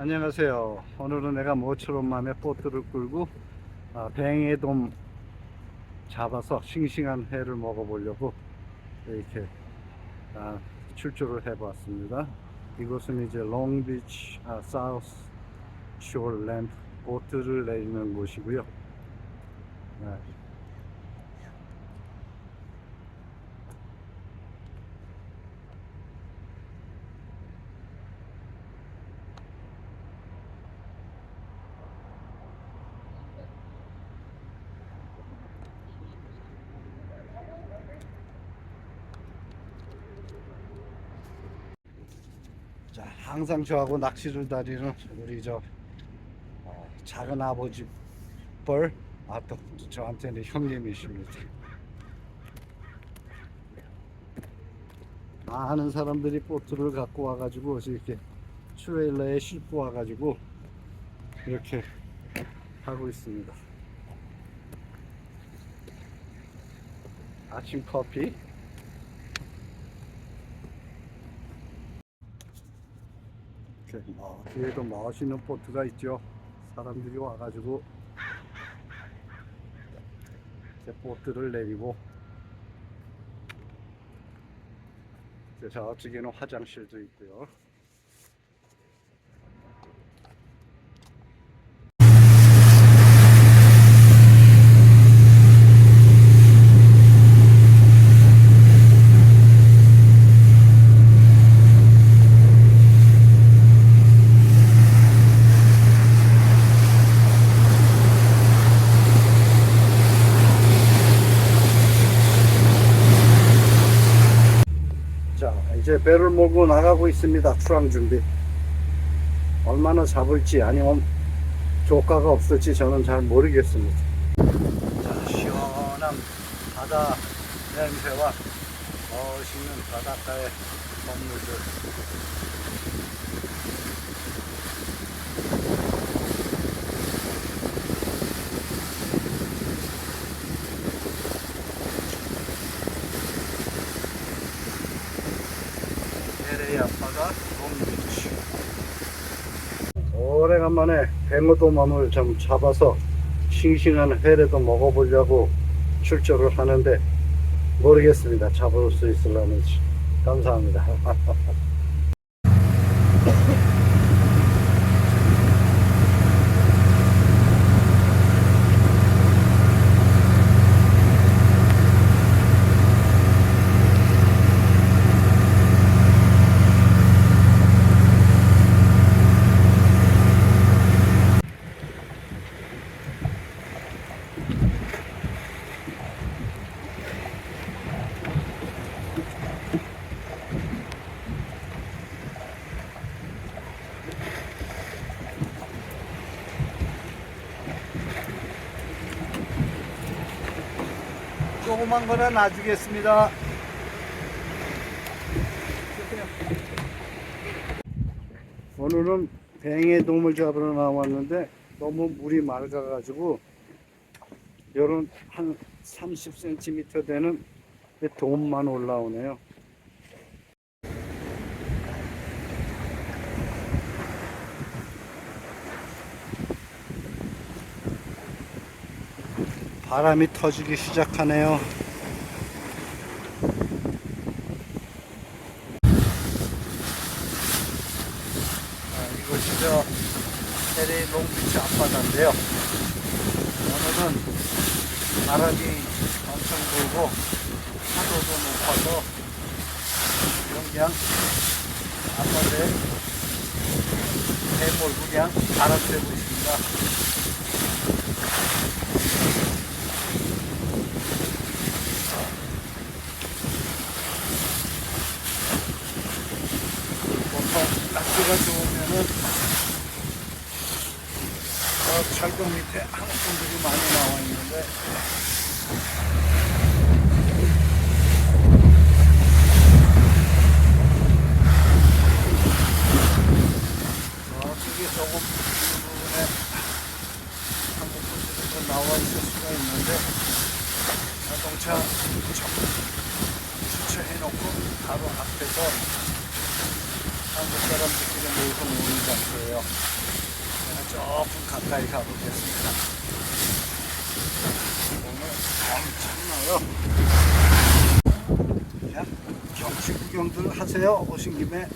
안녕하세요. 오늘은 내가 모처럼 맘에 보트를 끌고 아, 뱅에돔 잡아서 싱싱한 회를 먹어보려고 이렇게 아, 출조를 해보았습니다. 이곳은 이제 롱비치 아, 사우스 쇼 램프 보트를 내리는 곳이고요. 자, 항상 저하고 낚시를 다니는 우리 저 어, 작은 아버지 벌, 아 또 저한테는 형님이십니다. 많은 사람들이 보트를 갖고 와가지고 이렇게 트레일러에 싣고 와가지고 이렇게 하고 있습니다. 아침 커피. 이렇게 뭐 뒤에도 멋있는 보트가 있죠. 사람들이 와가지고 이제 보트를 내리고 이제 저쪽에는 화장실도 있고요. 자, 이제 배를 몰고 나가고 있습니다. 출항 준비. 얼마나 잡을지 아니면 조가가 없을지 저는 잘 모르겠습니다. 자, 시원한 바다 냄새와 멋있는 바닷가의 건물들. LA 아빠가 롱비치. 뱅어도맘을 좀 잡아서 싱싱한 회라도 먹어보려고 출조를 하는데 모르겠습니다. 잡을 수 있을라는지. 감사합니다. 조그만 거는 놔주겠습니다. 오늘은 뱅에 돔을 잡으러 나왔는데 너무 물이 맑아가지고 요런 한 30cm 되는 이 돔만 올라오네요. 바람이 터지기 시작하네요. 아, 이곳이 저 LA 롱비치 앞바다인데요. 오늘은 바람이 엄청 불고 파도도 높아서 그냥 앞바다에 배 몰고 그냥 바람 쐬고 있습니다. 보통 낙지가 좋으면은 저 철도 밑에 분들이 많이 나와 있는데 저쪽에 조금 이 부분에 분들이 더 나와 있을 수가 있는데 자동차 정- 주차해놓고 바로 앞에서 한국 사람들끼리 모여서 노는 장소예요. 제가 조금 가까이 가보겠습니다. 오늘 엄청나요. 자, 경치 구경들 하세요. 오신 김에.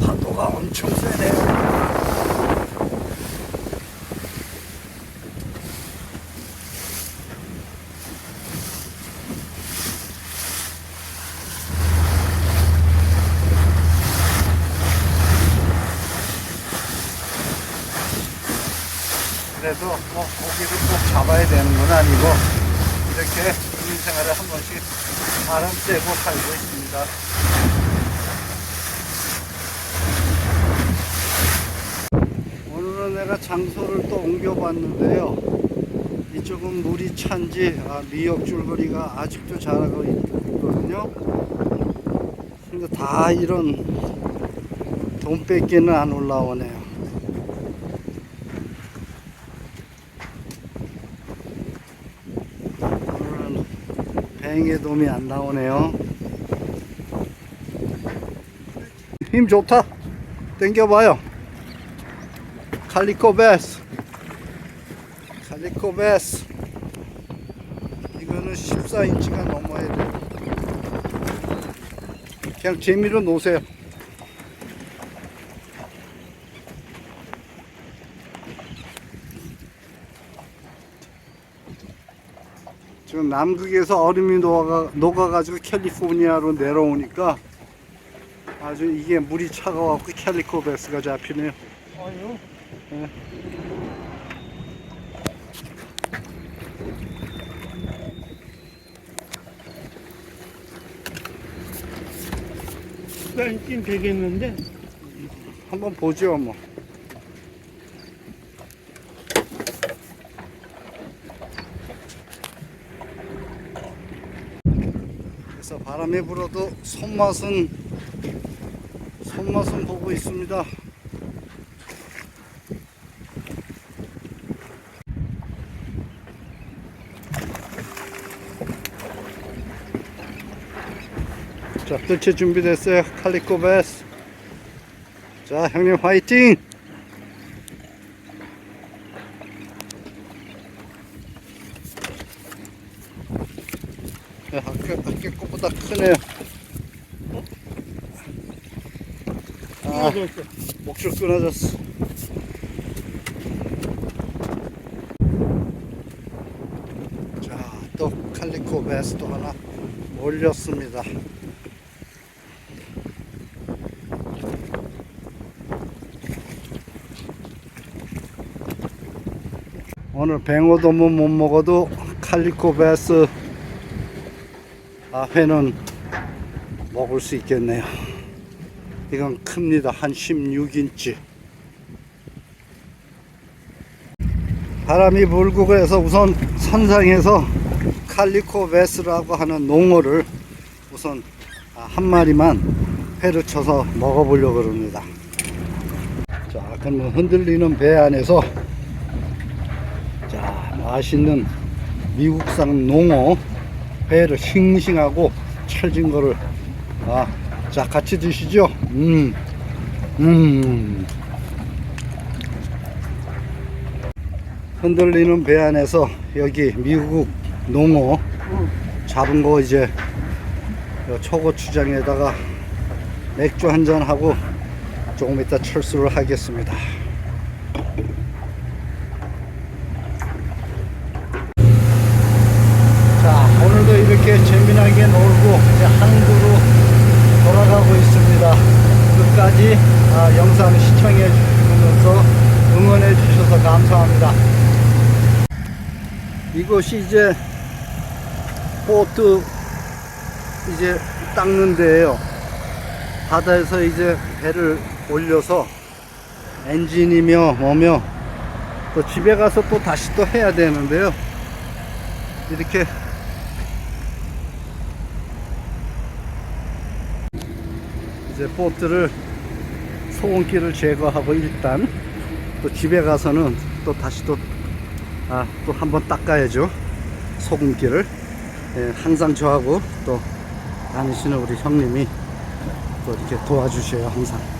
파도가 엄청 세네요. 그래도 뭐 고기를 꼭 잡아야 되는 건 아니고 이렇게 인생활에 한 번씩 바람 쐬고 살고 있습니다. 오늘은 내가 장소를 또 옮겨봤는데요. 이쪽은 물이 찬지 아, 미역 줄거리가 아직도 자라고 있, 있거든요. 근데 다 이런 돈 뺏기는 안 올라오네요. 오늘은 뱅의 돔이 안 나오네요. 힘 좋다. 당겨봐요. 칼리코 베스 칼리코 베스 이거는 14인치가 넘어야 돼 그냥 재미로 놓으세요 지금 남극에서 얼음이 녹아, 녹아가지고 캘리포니아로 내려오니까 아주 이게 물이 차가워갖고 캘리코 베스가 잡히네요 아니요. 네. 시간 있긴 되겠는데. 한번 보죠 뭐. 그래서 바람이 불어도 손맛은 손맛은 보고 있습니다. 자, 뜰채 준비됐어요. 칼리코 베스. 자, 형님 화이팅! 야, 아까, 아까 크네요. 아. 목줄 끊어졌어. 자, 또 칼리코 베스도 하나 올렸습니다. 오늘 뱅어도 뭐못 먹어도 칼리코 베스 아, 회는 먹을 수 있겠네요. 이건 큽니다. 한 16인치. 바람이 불고 그래서 우선 선상에서 칼리코 베스라고 하는 농어를 우선 아, 한 마리만 회를 쳐서 먹어보려고 그럽니다. 자, 그럼 흔들리는 배 안에서 자, 맛있는 미국산 농어 회를 싱싱하고 찰진 거를 아, 자, 같이 드시죠. 음, 음. 흔들리는 배 안에서 여기 미국 농어 잡은 거 이제 요 초고추장에다가 맥주 한 잔 하고 조금 이따 철수를 하겠습니다. 자, 오늘도 이렇게 재미나게 놀고 이제 항구로 돌아가고 있습니다. 끝까지 아, 영상 시청해 주시면서 응원해 주셔서 감사합니다. 이곳이 이제 보트 이제 닦는 데예요. 바다에서 이제 배를 올려서 엔진이며 뭐며 또 집에 가서 또 다시 또 해야 되는데요. 이렇게 이제 보트를 소금기를 제거하고 일단 또 집에 가서는 또 다시 또 아, 또 한번 닦아야죠. 소금기를. 예, 항상 저하고 또 다니시는 우리 형님이 또 이렇게 도와주셔요, 항상.